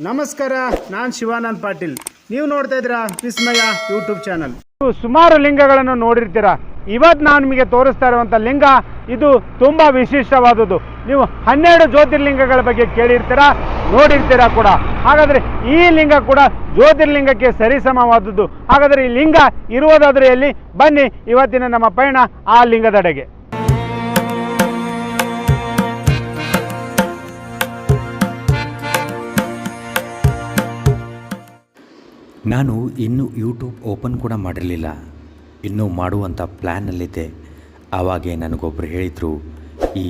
ನಮಸ್ಕಾರ, ನಾನು ಶಿವಾನಂದ್ ಪಾಟೀಲ್. ನೀವು ನೋಡ್ತಾ ಇದ್ದೀರಾ ವಿಸ್ಮಯ ಯೂಟ್ಯೂಬ್ ಚಾನಲ್. ಸುಮಾರು ಲಿಂಗಗಳನ್ನು ನೋಡಿರ್ತೀರಾ. ಇವತ್ತು ನಾನು ನಿಮಗೆ ತೋರಿಸ್ತಾ ಇರುವಂಥ ಲಿಂಗ, ಇದು ತುಂಬ ವಿಶಿಷ್ಟವಾದದ್ದು. ನೀವು ಹನ್ನೆರಡು ಜ್ಯೋತಿರ್ಲಿಂಗಗಳ ಬಗ್ಗೆ ಕೇಳಿರ್ತೀರಾ, ನೋಡಿರ್ತೀರಾ ಕೂಡ. ಹಾಗಾದರೆ ಈ ಲಿಂಗ ಕೂಡ ಜ್ಯೋತಿರ್ಲಿಂಗಕ್ಕೆ ಸರಿಸಮವಾದದ್ದು. ಹಾಗಾದರೆ ಈ ಲಿಂಗ ಇರುವುದಾದ್ರೆ ಬನ್ನಿ, ಇವತ್ತಿನ ನಮ್ಮ ಪಯಣ ಆ ಲಿಂಗದೆಡೆಗೆ. ನಾನು ಇನ್ನೂ ಯೂಟ್ಯೂಬ್ ಓಪನ್ ಕೂಡ ಮಾಡಿರಲಿಲ್ಲ. ಇನ್ನೂ ಮಾಡುವಂಥ ಪ್ಲ್ಯಾನಲ್ಲಿದ್ದೆ ಆವಾಗೆ ನನಗೊಬ್ಬರು ಹೇಳಿದರು, ಈ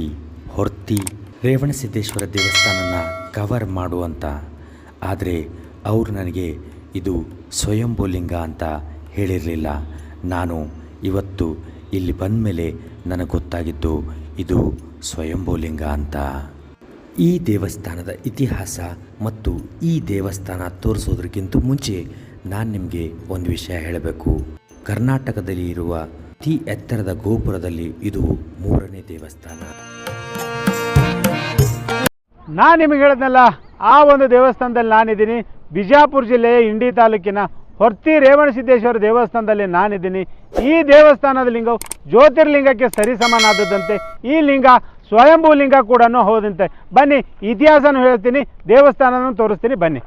ಹೊರ್ತಿ ರೇವಣಸಿದ್ದೇಶ್ವರ ದೇವಸ್ಥಾನನ ಕವರ್ ಮಾಡುವಂತ ಆದರೆ ಅವರು ನನಗೆ ಇದು ಸ್ವಯಂಭೂಲಿಂಗ ಅಂತ ಹೇಳಿರಲಿಲ್ಲ. ನಾನು ಇವತ್ತು ಇಲ್ಲಿ ಬಂದ ಮೇಲೆ ನನಗೆ ಗೊತ್ತಾಗಿದ್ದು ಇದು ಸ್ವಯಂಭೂಲಿಂಗ ಅಂತ. ಈ ದೇವಸ್ಥಾನದ ಇತಿಹಾಸ ಮತ್ತು ಈ ದೇವಸ್ಥಾನ ತೋರಿಸೋದಕ್ಕಿಂತ ಮುಂಚೆ ನಾನು ನಿಮಗೆ ಒಂದು ವಿಷಯ ಹೇಳಬೇಕು. ಕರ್ನಾಟಕದಲ್ಲಿ ಇರುವ ಅತಿ ಎತ್ತರದ ಗೋಪುರದಲ್ಲಿ ಇದು ಮೂರನೇ ದೇವಸ್ಥಾನ. ನಾನು ನಿಮಗೆ ಹೇಳಿದ್ನಲ್ಲ, ಆ ಒಂದು ದೇವಸ್ಥಾನದಲ್ಲಿ ನಾನಿದ್ದೀನಿ. ಬಿಜಾಪುರ ಜಿಲ್ಲೆಯ ಇಂಡಿ ತಾಲೂಕಿನ ಹೊರ್ತಿ ರೇವಣಸಿದ್ದೇಶ್ವರ ದೇವಸ್ಥಾನದಲ್ಲಿ ನಾನಿದ್ದೀನಿ. ಈ ದೇವಸ್ಥಾನದ ಲಿಂಗವು ಜ್ಯೋತಿರ್ಲಿಂಗಕ್ಕೆ ಸರಿಸಮನಾದದ್ದಂತೆ, ಈ ಲಿಂಗ ಸ್ವಯಂಭೂ ಲಿಂಗ ಕೂಡ ಹೌದಂತೆ. ಬನ್ನಿ, ಇತಿಹಾಸನೂ ಹೇಳ್ತೀನಿ, ದೇವಸ್ಥಾನನೂ ತೋರಿಸ್ತೀನಿ, ಬನ್ನಿ.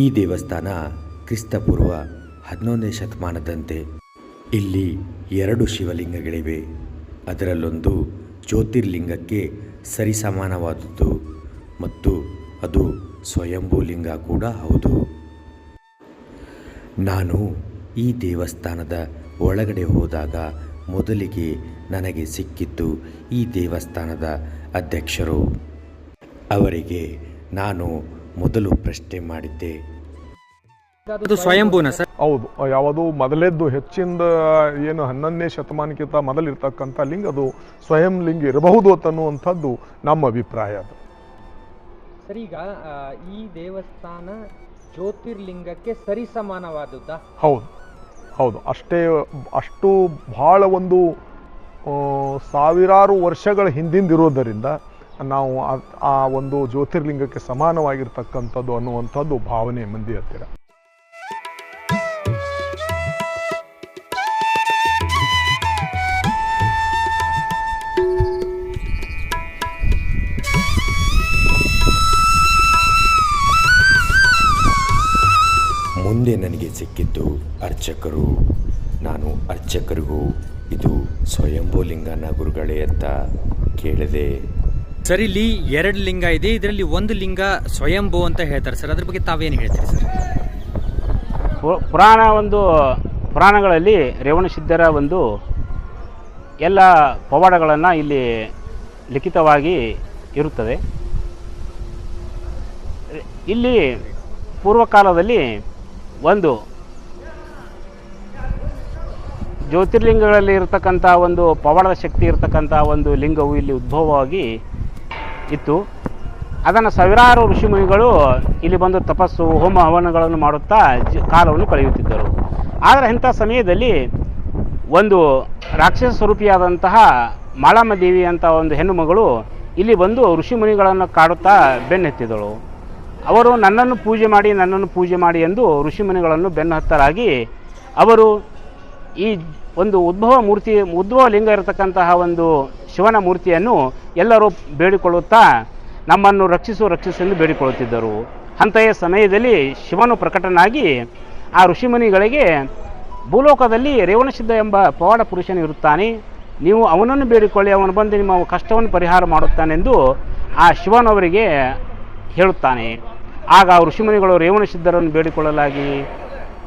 ಈ ದೇವಸ್ಥಾನ ಕ್ರಿಸ್ತಪೂರ್ವ ಹದಿನೊಂದನೇ ಶತಮಾನದಂತೆ ಇಲ್ಲಿ ಎರಡು ಶಿವಲಿಂಗಗಳಿವೆ. ಅದರಲ್ಲೊಂದು ಜ್ಯೋತಿರ್ಲಿಂಗಕ್ಕೆ ಸರಿಸಮಾನವಾದದ್ದು ಮತ್ತು ಅದು ಸ್ವಯಂಭೂ ಲಿಂಗ ಕೂಡ ಹೌದು. ನಾನು ಈ ದೇವಸ್ಥಾನದ ಒಳಗಡೆ ಹೋದಾಗ ಮೊದಲಿಗೆ ನನಗೆ ಸಿಕ್ಕಿದ್ದು ಈ ದೇವಸ್ಥಾನದ ಅಧ್ಯಕ್ಷರು. ಅವರಿಗೆ ನಾನು ಮೊದಲು ಪ್ರಶ್ನೆ ಮಾಡಿದ್ದೆ. ಅದು ಸ್ವಯಂಭೂನ ಸರ್. ಹೌದು ಯಾವುದು ಮೊದಲೇದ್ದು ಹೆಚ್ಚಿಂದ ಏನು ಹನ್ನೊಂದನೇ ಶತಮಾನಕ್ಕಿಂತ ಮೊದಲಿರ್ತಕ್ಕಂಥ ಲಿಂಗ ಅದು ಸ್ವಯಂ ಲಿಂಗ ಇರಬಹುದು ಅಂತನ್ನುವಂಥದ್ದು ನಮ್ಮ ಅಭಿಪ್ರಾಯ ಅದು. ಸರ್ ಈಗ ಈ ದೇವಸ್ಥಾನ ಜ್ಯೋತಿರ್ಲಿಂಗಕ್ಕೆ ಸರಿಸಮಾನವಾದದ್ದಾ? ಹೌದು ಹೌದು. ಅಷ್ಟೇ ಅಷ್ಟು ಬಹಳ ಒಂದು ಸಾವಿರಾರು ವರ್ಷಗಳ ಹಿಂದಿಂದಿರೋದರಿಂದ ನಾವು ಆ- ಒಂದು ಜ್ಯೋತಿರ್ಲಿಂಗಕ್ಕೆ ಸಮಾನವಾಗಿರ್ತಕ್ಕಂಥದ್ದು ಅನ್ನುವಂಥದ್ದು ಭಾವನೆ ಮಂದಿ ಹತ್ತಿರ. ಮುಂದೆ ನನಗೆ ಸಿಕ್ಕಿದ್ದು ಅರ್ಚಕರು. ನಾನು ಅರ್ಚಕರಿಗೂ ಇದು ಸ್ವಯಂಭೂಲಿಂಗನ ಗುರುಗಳೇ ಅಂತ ಕೇಳಿದೆ ಸರ್, ಇಲ್ಲಿ ಎರಡು ಲಿಂಗ ಇದೆ. ಇದರಲ್ಲಿ ಒಂದು ಲಿಂಗ ಸ್ವಯಂಭೂ ಅಂತ ಹೇಳ್ತಾರೆ. ಸರ್, ಅದ್ರ ಬಗ್ಗೆ ತಾವೇನು ಹೇಳ್ತೀರಿ ಸರ್? ಪುರಾಣ ಒಂದು, ಪುರಾಣಗಳಲ್ಲಿ ರೇವಣ ಸಿದ್ಧರ ಒಂದು ಎಲ್ಲ ಪವಾಡಗಳನ್ನು ಇಲ್ಲಿ ಲಿಖಿತವಾಗಿ ಇರುತ್ತದೆ. ಇಲ್ಲಿ ಪೂರ್ವಕಾಲದಲ್ಲಿ ಒಂದು ಜ್ಯೋತಿರ್ಲಿಂಗಗಳಲ್ಲಿ ಇರತಕ್ಕಂಥ ಒಂದು ಪವಾಡದ ಶಕ್ತಿ ಇರತಕ್ಕಂಥ ಒಂದು ಲಿಂಗವು ಇಲ್ಲಿ ಉದ್ಭವವಾಗಿ ಇತ್ತು. ಅದನ್ನು ಸಾವಿರಾರು ಋಷಿಮುನಿಗಳು ಇಲ್ಲಿ ಬಂದು ತಪಸ್ಸು, ಹೋಮ ಹವನಗಳನ್ನು ಮಾಡುತ್ತಾ ಕಾಲವನ್ನು ಕಳೆಯುತ್ತಿದ್ದರು. ಆದರೆ ಇಂಥ ಸಮಯದಲ್ಲಿ ಒಂದು ರಾಕ್ಷಸ ಸ್ವರೂಪಿಯಾದಂತಹ ಮಾಳಮ್ಮ ದೇವಿ ಅಂತ ಒಂದು ಹೆಣ್ಣು ಮಗಳು ಇಲ್ಲಿ ಬಂದು ಋಷಿಮುನಿಗಳನ್ನು ಕಾಡುತ್ತಾ ಬೆನ್ನೆತ್ತಿದಳು. ಅವರು ನನ್ನನ್ನು ಪೂಜೆ ಮಾಡಿ, ನನ್ನನ್ನು ಪೂಜೆ ಮಾಡಿ ಎಂದು ಋಷಿಮುನಿಗಳನ್ನು ಬೆನ್ನು ಹತ್ತರಾಗಿ ಅವರು ಈ ಒಂದು ಉದ್ಭವ ಮೂರ್ತಿ, ಉದ್ಭವ ಲಿಂಗ ಇರತಕ್ಕಂತಹ ಒಂದು ಶಿವನ ಮೂರ್ತಿಯನ್ನು ಎಲ್ಲರೂ ಬೇಡಿಕೊಳ್ಳುತ್ತಾ ನಮ್ಮನ್ನು ರಕ್ಷಿಸು ರಕ್ಷಿಸು ಎಂದು ಬೇಡಿಕೊಳ್ಳುತ್ತಿದ್ದರು. ಅಂತೆಯೇ ಸಮಯದಲ್ಲಿ ಶಿವನು ಪ್ರಕಟನಾಗಿ ಆ ಋಷಿಮುನಿಗಳಿಗೆ, ಭೂಲೋಕದಲ್ಲಿ ರೇವಣಸಿದ್ಧ ಎಂಬ ಪವಾಡ ಪುರುಷನು ಇರುತ್ತಾನೆ, ನೀವು ಅವನನ್ನು ಬೇಡಿಕೊಳ್ಳಿ, ಅವನು ಬಂದು ನಿಮ್ಮ ಕಷ್ಟವನ್ನು ಪರಿಹಾರ ಮಾಡುತ್ತಾನೆಂದು ಆ ಶಿವನವರಿಗೆ ಹೇಳುತ್ತಾನೆ. ಆಗ ಆ ಋಷಿಮುನಿಗಳು ರೇವಣಸಿದ್ಧರನ್ನು ಬೇಡಿಕೊಳ್ಳಲಾಗಿ,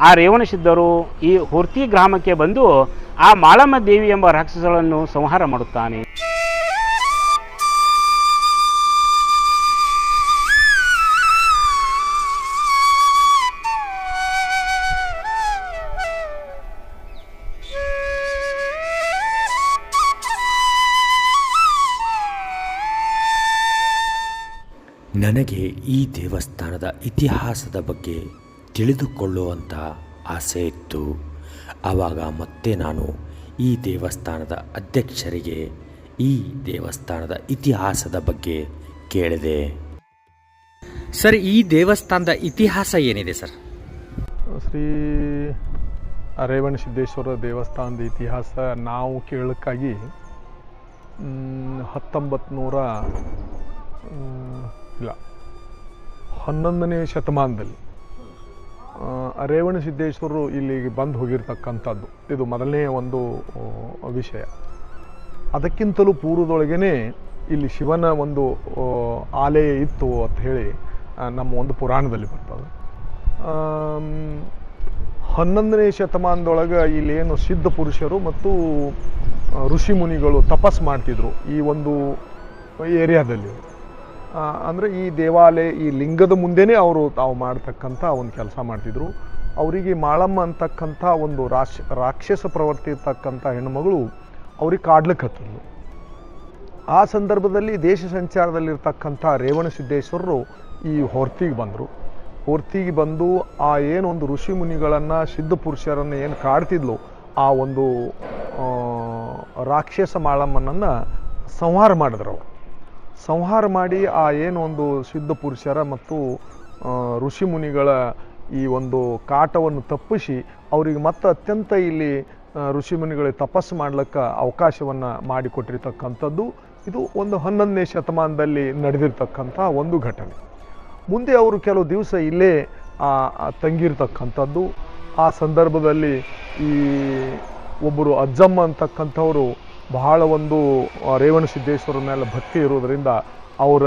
ಆ ರೇವಣಸಿದ್ಧರು ಈ ಹುರ್ತಿ ಗ್ರಾಮಕ್ಕೆ ಬಂದು ಆ ಮಾಳಮ್ಮ ದೇವಿ ಎಂಬ ರಾಕ್ಷಸಗಳನ್ನು ಸಂಹಾರ ಮಾಡುತ್ತಾನೆ. ನನಗೆ ಈ ದೇವಸ್ಥಾನದ ಇತಿಹಾಸದ ಬಗ್ಗೆ ತಿಳಿದುಕೊಳ್ಳುವಂಥ ಆಸೆ ಇತ್ತು. ಆವಾಗ ಮತ್ತೆ ನಾನು ಈ ದೇವಸ್ಥಾನದ ಅಧ್ಯಕ್ಷರಿಗೆ ಈ ದೇವಸ್ಥಾನದ ಇತಿಹಾಸದ ಬಗ್ಗೆ ಕೇಳಿದೆ. ಸರ್, ಈ ದೇವಸ್ಥಾನದ ಇತಿಹಾಸ ಏನಿದೆ ಸರ್? ಶ್ರೀ ಅರೇವಣ ಸಿದ್ದೇಶ್ವರ ದೇವಸ್ಥಾನದ ಇತಿಹಾಸ ನಾವು ಕೇಳೋಕ್ಕಾಗಿ ಹತ್ತೊಂಬತ್ತು ಇಲ್ಲ, ಹನ್ನೊಂದನೇ ಶತಮಾನದಲ್ಲಿ ರೇವಣ ಸಿದ್ದೇಶ್ವರರು ಇಲ್ಲಿಗೆ ಬಂದು ಹೋಗಿರ್ತಕ್ಕಂಥದ್ದು. ಇದು ಮೊದಲನೇ ಒಂದು ವಿಷಯ. ಅದಕ್ಕಿಂತಲೂ ಪೂರ್ವದೊಳಗೇ ಇಲ್ಲಿ ಶಿವನ ಒಂದು ಆಲಯ ಇತ್ತು ಅಂತ ಹೇಳಿ ನಮ್ಮ ಒಂದು ಪುರಾಣದಲ್ಲಿ ಬರ್ತದೆ. ಹನ್ನೊಂದನೇ ಶತಮಾನದೊಳಗೆ ಇಲ್ಲೇನು ಸಿದ್ಧ ಪುರುಷರು ಮತ್ತು ಋಷಿ ಮುನಿಗಳು ತಪಸ್ ಮಾಡ್ತಿದ್ರು ಈ ಒಂದು ಏರಿಯಾದಲ್ಲಿ. ಅಂದರೆ ಈ ದೇವಾಲಯ, ಈ ಲಿಂಗದ ಮುಂದೆನೇ ಅವರು ತಾವು ಮಾಡ್ತಕ್ಕಂಥ ಒಂದು ಕೆಲಸ ಮಾಡ್ತಿದ್ರು. ಅವರಿಗೆ ಮಾಳಮ್ಮ ಅಂತಕ್ಕಂಥ ಒಂದು ರಾಶ್ ರಾಕ್ಷಸ ಪ್ರವರ್ತಿ ಇರ್ತಕ್ಕಂಥ ಹೆಣ್ಣುಮಗಳು ಅವ್ರಿಗೆ ಕಾಡ್ಲಿಕ್ಕೆ ಹತ್ತಿದ್ಲು. ಆ ಸಂದರ್ಭದಲ್ಲಿ ದೇಶ ಸಂಚಾರದಲ್ಲಿರ್ತಕ್ಕಂಥ ರೇವಣ ಸಿದ್ದೇಶ್ವರರು ಈ ಹೊರ್ತಿಗೆ ಬಂದರು. ಹೊರ್ತಿಗೆ ಬಂದು ಆ ಏನೊಂದು ಋಷಿ ಮುನಿಗಳನ್ನು, ಸಿದ್ಧ ಪುರುಷರನ್ನು ಏನು ಕಾಡ್ತಿದ್ಲು, ಆ ಒಂದು ರಾಕ್ಷಸ ಮಾಳಮ್ಮನನ್ನು ಸಂಹಾರ ಮಾಡಿದ್ರು ಅವರು. ಸಂಹಾರ ಮಾಡಿ ಆ ಏನು ಒಂದು ಸಿದ್ಧ ಪುರುಷರ ಮತ್ತು ಋಷಿ ಮುನಿಗಳ ಈ ಒಂದು ಕಾಟವನ್ನು ತಪ್ಪಿಸಿ ಅವರಿಗೆ ಮತ್ತೆ ಅತ್ಯಂತ ಇಲ್ಲಿ ಋಷಿ ಮುನಿಗಳಿಗೆ ತಪಸ್ಸು ಮಾಡ್ಲಿಕ್ಕೆ ಅವಕಾಶವನ್ನು ಮಾಡಿಕೊಟ್ಟಿರ್ತಕ್ಕಂಥದ್ದು ಇದು ಒಂದು ಹನ್ನೊಂದನೇ ಶತಮಾನದಲ್ಲಿ ನಡೆದಿರ್ತಕ್ಕಂಥ ಒಂದು ಘಟನೆ. ಮುಂದೆ ಅವರು ಕೆಲವು ದಿವಸ ಇಲ್ಲೇ ತಂಗಿರ್ತಕ್ಕಂಥದ್ದು. ಆ ಸಂದರ್ಭದಲ್ಲಿ ಈ ಒಬ್ಬರು ಅಜ್ಜಮ್ಮ ಅಂತಕ್ಕಂಥವರು ಬಹಳ ಒಂದು ರೇವಣ ಸಿದ್ದೇಶ್ವರ ಮೇಲೆ ಭಕ್ತಿ ಇರೋದರಿಂದ ಅವರ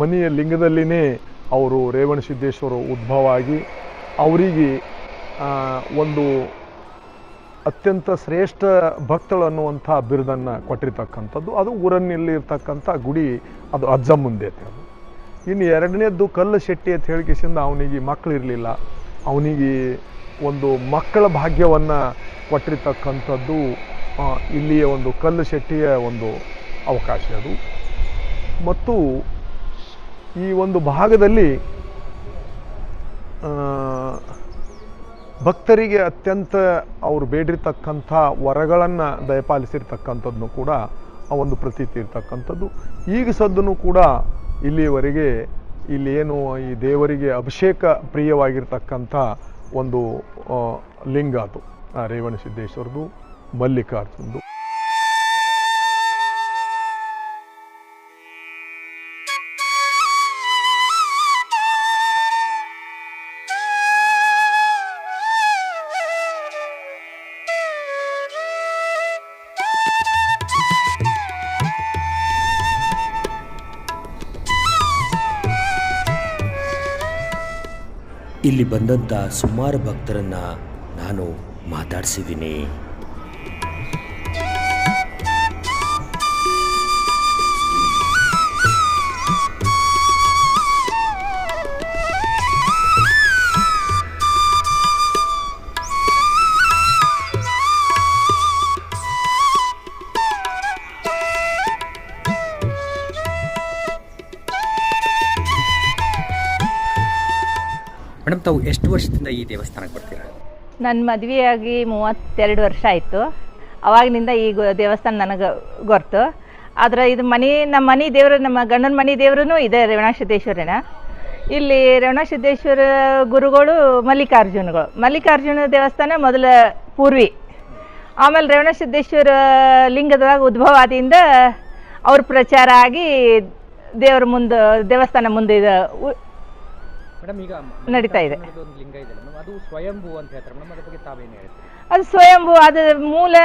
ಮನೆಯ ಲಿಂಗದಲ್ಲಿನೇ ಅವರು ರೇವಣ ಸಿದ್ದೇಶ್ವರ ಉದ್ಭವ ಆಗಿ ಅವರಿಗೆ ಒಂದು ಅತ್ಯಂತ ಶ್ರೇಷ್ಠ ಭಕ್ತಳು ಅನ್ನುವಂಥ ಬಿರುದನ್ನು ಕೊಟ್ಟಿರ್ತಕ್ಕಂಥದ್ದು ಅದು ಊರನ್ನಲ್ಲಿ ಇರ್ತಕ್ಕಂಥ ಗುಡಿ, ಅದು ಅಜ್ಜ ಮುಂದೆ ಹೇಳೋದು. ಇನ್ನು ಎರಡನೇದ್ದು ಕಲ್ಲು ಶೆಟ್ಟಿ ಅಂತ ಹೇಳಿಕೆಸಿಂದ ಅವನಿಗೆ ಮಕ್ಕಳು ಇರಲಿಲ್ಲ ಅವನಿಗೆ ಒಂದು ಮಕ್ಕಳ ಭಾಗ್ಯವನ್ನು ಕೊಟ್ಟಿರ್ತಕ್ಕಂಥದ್ದು ಇಲ್ಲಿಯ ಒಂದು ಕಲ್ಲು ಶೆಟ್ಟಿಯ ಒಂದು ಅವಕಾಶ ಅದು. ಮತ್ತು ಈ ಒಂದು ಭಾಗದಲ್ಲಿ ಭಕ್ತರಿಗೆ ಅತ್ಯಂತ ಅವರು ಬೇಡಿರ್ತಕ್ಕಂಥ ವರಗಳನ್ನು ದಯಪಾಲಿಸಿರ್ತಕ್ಕಂಥದ್ದನ್ನು ಕೂಡ ಆ ಒಂದು ಪ್ರತೀತಿ ಇರ್ತಕ್ಕಂಥದ್ದು. ಈಗ ಸದ್ದನ್ನು ಕೂಡ ಇಲ್ಲಿಯವರೆಗೆ ಇಲ್ಲಿ ಏನು ಈ ದೇವರಿಗೆ ಅಭಿಷೇಕ ಪ್ರಿಯವಾಗಿರ್ತಕ್ಕಂಥ ಒಂದು ಲಿಂಗ ಅದು ರೇವಣ ಸಿದ್ದೇಶ್ವರದು ಮಲ್ಲಿಕಾರ್ಜುನದು. ಇಲ್ಲಿ ಬಂದಂಥ ಸುಮಾರು ಭಕ್ತರನ್ನು ನಾನು ಮಾತಾಡಿಸಿದ್ದೀನಿ. ತಾವು ಎಷ್ಟು ವರ್ಷದಿಂದ ಈ ದೇವಸ್ಥಾನಕ್ಕೆ ಬರ್ತೀರಾ? ನನ್ನ ಮದುವೆಯಾಗಿ ಮೂವತ್ತೆರಡು ವರ್ಷ ಆಯಿತು. ಅವಾಗಿನಿಂದ ಈ ದೇವಸ್ಥಾನ ನನಗೆ ಗೊತ್ತು ಆದರೆ ಇದು ಮನೆ ನಮ್ಮ ಮನೆ ದೇವರು, ನಮ್ಮ ಗಂಡನ ಮನೆ ದೇವರೂ ಇದೆ ರೇವಣಸಿದ್ದೇಶ್ವರನ ಇಲ್ಲಿ ರೇವಣಸಿದ್ದೇಶ್ವರ ಗುರುಗಳು, ಮಲ್ಲಿಕಾರ್ಜುನಗಳು. ಮಲ್ಲಿಕಾರ್ಜುನ ದೇವಸ್ಥಾನ ಮೊದಲ ಪೂರ್ವಿ. ಆಮೇಲೆ ರೇವಣಸಿದ್ದೇಶ್ವರ ಲಿಂಗದಾಗ ಉದ್ಭವ ಆದಿಂದ ಅವ್ರ ಪ್ರಚಾರ ಆಗಿ ದೇವ್ರ ಮುಂದೆ, ದೇವಸ್ಥಾನ ಮುಂದೆ ಮೇಡಮ್ ಈಗ ನಡೀತಾ ಇದೆ. ಮಲ್ಲಿಕಾರ್ಜುನದು ಒಂದು ಲಿಂಗ ಇದೆ ಅದು ಸ್ವಯಂಭೂ ಅಂತ ಹೇಳ್ತಾರೆ ಮೇಡಮ್ ಅದ್ರ ಬಗ್ಗೆ ತಾವೇನು ಹೇಳ್ತೀರಿ? ಅದು ಸ್ವಯಂಭೂ ಅದು ಮೂಲ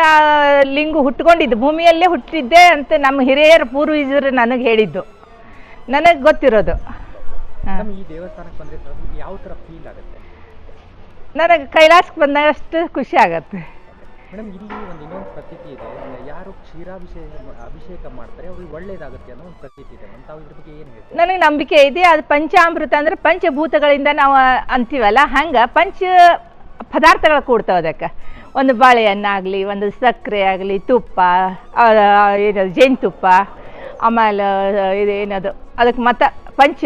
ಲಿಂಗ ಹುಟ್ಕೊಂಡಿದ್ದು ಭೂಮಿಯಲ್ಲೇ ಹುಟ್ಟಿದ್ದೆ ಅಂತ ನಮ್ಮ ಹಿರಿಯರ ಪೂರ್ವಜರು ನನಗೆ ಹೇಳಿದ್ದು. ನನಗೆ ಗೊತ್ತಿರೋದು. ಈ ದೇವಸ್ಥಾನಕ್ಕೆ ಯಾವ ಥರ ಫೀಲ್ ಆಗುತ್ತೆ? ನನಗೆ ಕೈಲಾಸಕ್ಕೆ ಬಂದಷ್ಟು ಖುಷಿ ಆಗತ್ತೆ. ಮೇಡಮ್, ಇಲ್ಲಿ ಒಂದು ಇನ್ನೊಂದು ಪ್ರತೀತಿ ಇದೆ. ಯಾರು ಕ್ಷೀರಾಭಿಷೇಕ ಅಭಿಷೇಕ ಮಾಡ್ತಾರೆ, ಅವ್ರಿಗೆ ಒಳ್ಳೇದಾಗುತ್ತೆ ಅನ್ನೋ ಒಂದು ಪ್ರತೀತಿ ಇದೆ. ಮೇಡಮ್ ತಾವು ಇದ್ರ ಬಗ್ಗೆ ಏನು ಹೇಳ್ತೀವಿ ನನಗೆ ನಂಬಿಕೆ ಇದೆ. ಅದು ಪಂಚಾಮೃತ ಅಂದ್ರೆ ಪಂಚಭೂತಗಳಿಂದ ನಾವು ಅಂತೀವಲ್ಲ, ಹಂಗೆ ಪಂಚ ಪದಾರ್ಥಗಳು ಕೂಡ್ತಾವೆ ಅದಕ್ಕೆ. ಒಂದು ಬಾಳೆಹಣ್ಣಾಗಲಿ, ಒಂದು ಸಕ್ಕರೆ ಆಗಲಿ, ತುಪ್ಪ ಏನದು, ಜೇನುತುಪ್ಪ, ಆಮೇಲೆ ಇದು ಏನದು, ಅದಕ್ಕೆ ಮತ್ತು ಪಂಚ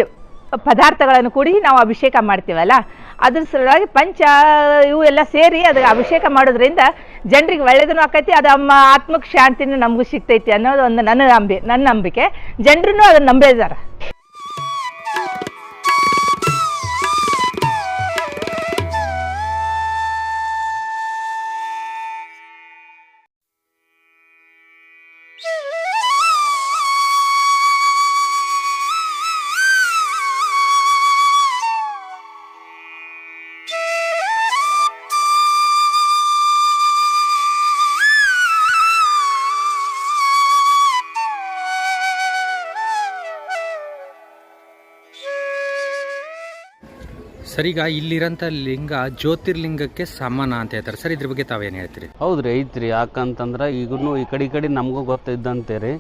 ಪದಾರ್ಥಗಳನ್ನು ಕೂಡಿ ನಾವು ಅಭಿಷೇಕ ಮಾಡ್ತೀವಲ್ಲ, ಅದ್ರ ಸಲುವಾಗಿ ಪಂಚ ಇವು ಎಲ್ಲ ಸೇರಿ ಅದಕ್ಕೆ ಅಭಿಷೇಕ ಮಾಡೋದ್ರಿಂದ ಜನರಿಗೆ ಒಳ್ಳೇದನ್ನು ಆಕೈತಿ, ಅದು ನಮ್ಮ ಆತ್ಮಕ್ಕೆ ಶಾಂತಿನೂ ನಮಗೂ ಸಿಗ್ತೈತಿ ಅನ್ನೋದು ಒಂದು ನನ್ನ ನಂಬಿ, ನನ್ನ ನಂಬಿಕೆ. ಜನರೂ ಅದನ್ನು ನಂಬಿದ್ದಾರೆ ಸರ್ ಈಗ ಇಲ್ಲಿರೋಂಥ ಲಿಂಗ ಜ್ಯೋತಿರ್ಲಿಂಗಕ್ಕೆ ಸಮಾನ ಅಂತ ಹೇಳ್ತಾರೆ. ಸರ್ ಇದ್ರ ಬಗ್ಗೆ ತಾವೇನು ಹೇಳ್ತೀರಿ? ಹೌದ್ರಿ ಐತ್ರಿ. ಯಾಕಂತಂದ್ರೆ ಈಗೂ ಈ ಕಡೆ ಈ ಕಡೆ ನಮಗೂ ಗೊತ್ತಿದ್ದಂತೆ ರೀ.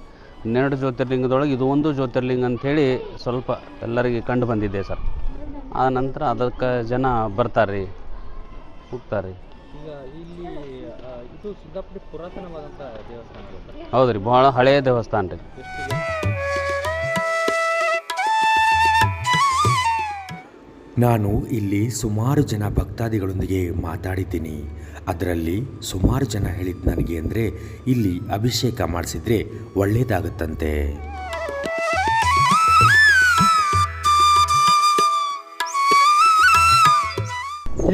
ಹನ್ನೆರಡು ಜ್ಯೋತಿರ್ಲಿಂಗದೊಳಗೆ ಇದು ಒಂದು ಜ್ಯೋತಿರ್ಲಿಂಗ ಅಂಥೇಳಿ ಸ್ವಲ್ಪ ಎಲ್ಲರಿಗೆ ಕಂಡು ಬಂದಿದೆ ಸರ್. ಆ ನಂತರ ಅದಕ್ಕೆ ಜನ ಬರ್ತಾರೆ ರೀ. ಹೋಗ್ತಾರೆ. ಈಗ ಇಲ್ಲಿ ಇದು ಸಿದ್ದಾಪುರ ಪುರಾತನವಾದಂಥ ದೇವಸ್ಥಾನ ಅಲ್ಲ ಸರ್? ಹೌದ್ರಿ ಭಾಳ ಹಳೆಯ ದೇವಸ್ಥಾನ ರೀ. ನಾನು ಇಲ್ಲಿ ಸುಮಾರು ಜನ ಭಕ್ತಾದಿಗಳೊಂದಿಗೆ ಮಾತಾಡಿದ್ದೀನಿ. ಅದರಲ್ಲಿ ಸುಮಾರು ಜನ ಹೇಳಿದ್ದು ನನಗೆ ಅಂದರೆ ಇಲ್ಲಿ ಅಭಿಷೇಕ ಮಾಡಿಸಿದರೆ ಒಳ್ಳೆಯದಾಗುತ್ತಂತೆ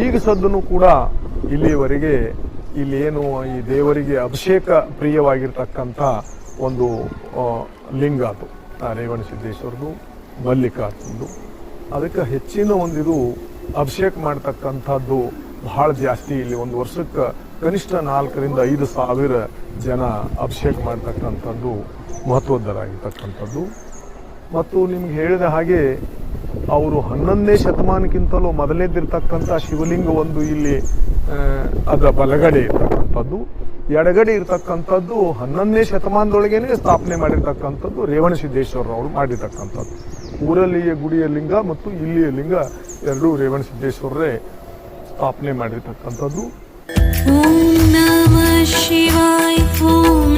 ಈಗ ಸದ್ದನು ಕೂಡ ಇಲ್ಲಿಯವರೆಗೆ ಇಲ್ಲಿ ಏನು ಈ ದೇವರಿಗೆ ಅಭಿಷೇಕ ಪ್ರಿಯವಾಗಿರ್ತಕ್ಕಂಥ ಒಂದು ಲಿಂಗ ಅದು. ರೇವಣ ಸಿದ್ದೇಶ್ವರದು ಮಲ್ಲಿಕಾರ್ಜುನದು. ಅದಕ್ಕೆ ಹೆಚ್ಚಿನ ಒಂದು ಇದು ಅಭಿಷೇಕ ಮಾಡ್ತಕ್ಕಂಥದ್ದು ಬಹಳ ಜಾಸ್ತಿ ಇಲ್ಲಿ ಒಂದು ವರ್ಷಕ್ಕೆ ಕನಿಷ್ಠ ನಾಲ್ಕರಿಂದ ಐದು ಸಾವಿರ ಜನ ಅಭಿಷೇಕ ಮಾಡ್ತಕ್ಕಂಥದ್ದು ಮಹತ್ವದ್ದರಾಗಿರ್ತಕ್ಕಂಥದ್ದು ಮತ್ತು ನಿಮ್ಗೆ ಹೇಳಿದ ಹಾಗೆ ಅವರು ಹನ್ನೊಂದನೇ ಶತಮಾನಕ್ಕಿಂತಲೂ ಮೊದಲೇದಿರ್ತಕ್ಕಂಥ ಶಿವಲಿಂಗ ಒಂದು ಇಲ್ಲಿ ಅದರ ಅದ ಬಲಗಡೆ ಇರ್ತಕ್ಕಂಥದ್ದು. ಎಡಗಡೆ ಇರ್ತಕ್ಕಂಥದ್ದು ಹನ್ನೊಂದನೇ ಶತಮಾನದೊಳಗೇನೆ ಸ್ಥಾಪನೆ ಮಾಡಿರ್ತಕ್ಕಂಥದ್ದು ರೇವಣ ಸಿದ್ದೇಶ್ವರರವರು ಮಾಡಿರ್ತಕ್ಕಂಥದ್ದು. ಊರಲ್ಲಿಯ ಗುಡಿಯ ಲಿಂಗ ಮತ್ತು ಇಲ್ಲಿಯ ಲಿಂಗ ಎರಡೂ ರೇವಣ ಸಿದ್ದೇಶ್ವರರೇ ಸ್ಥಾಪನೆ ಮಾಡಿರ್ತಕ್ಕಂಥದ್ದು. ಓಂ ನಮ ಶಿವಾಯ, ಓಂ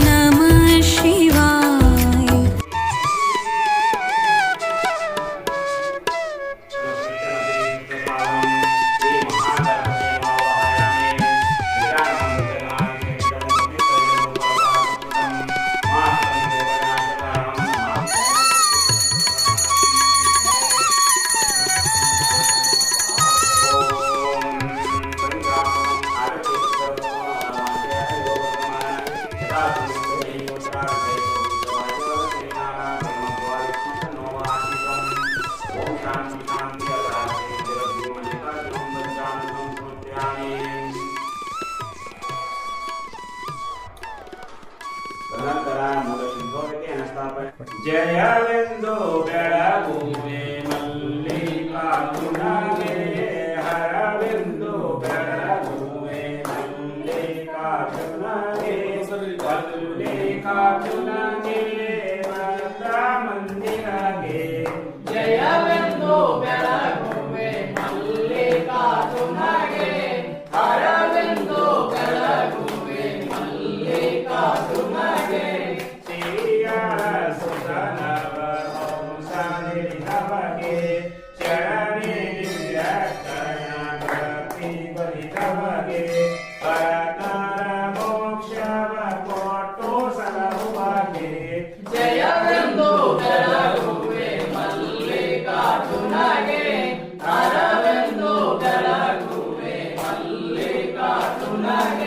my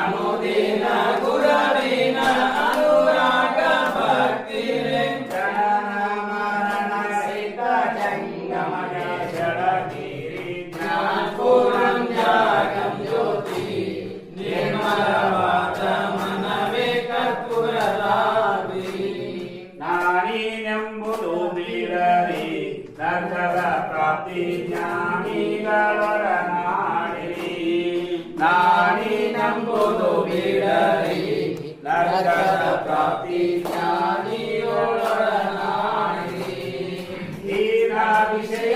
কানুদিনা কুরান Amen.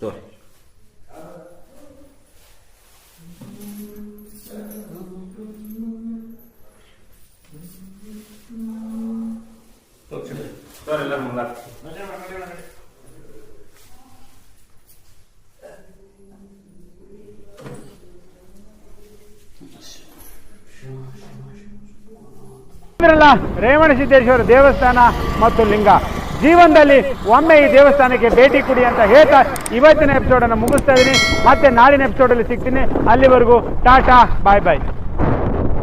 ತೋರಿ ರೇವಣ ಸಿದ್ದೇಶ್ವರ ದೇವಸ್ಥಾನ ಮತ್ತು ಲಿಂಗ. ಜೀವನದಲ್ಲಿ ಒಮ್ಮೆ ಈ ದೇವಸ್ಥಾನಕ್ಕೆ ಭೇಟಿ ಕೊಡಿ ಅಂತ ಹೇಳ್ತಾ ಇವತ್ತಿನ ಎಪಿಸೋಡನ್ನು ಮುಗಿಸ್ತಾ ಇದ್ದೀನಿ ಮತ್ತೆ ನಾಳಿನ ಎಪಿಸೋಡಲ್ಲಿ ಸಿಗ್ತೀನಿ. ಅಲ್ಲಿವರೆಗೂ ಟಾಟಾ ಬಾಯ್ ಬಾಯ್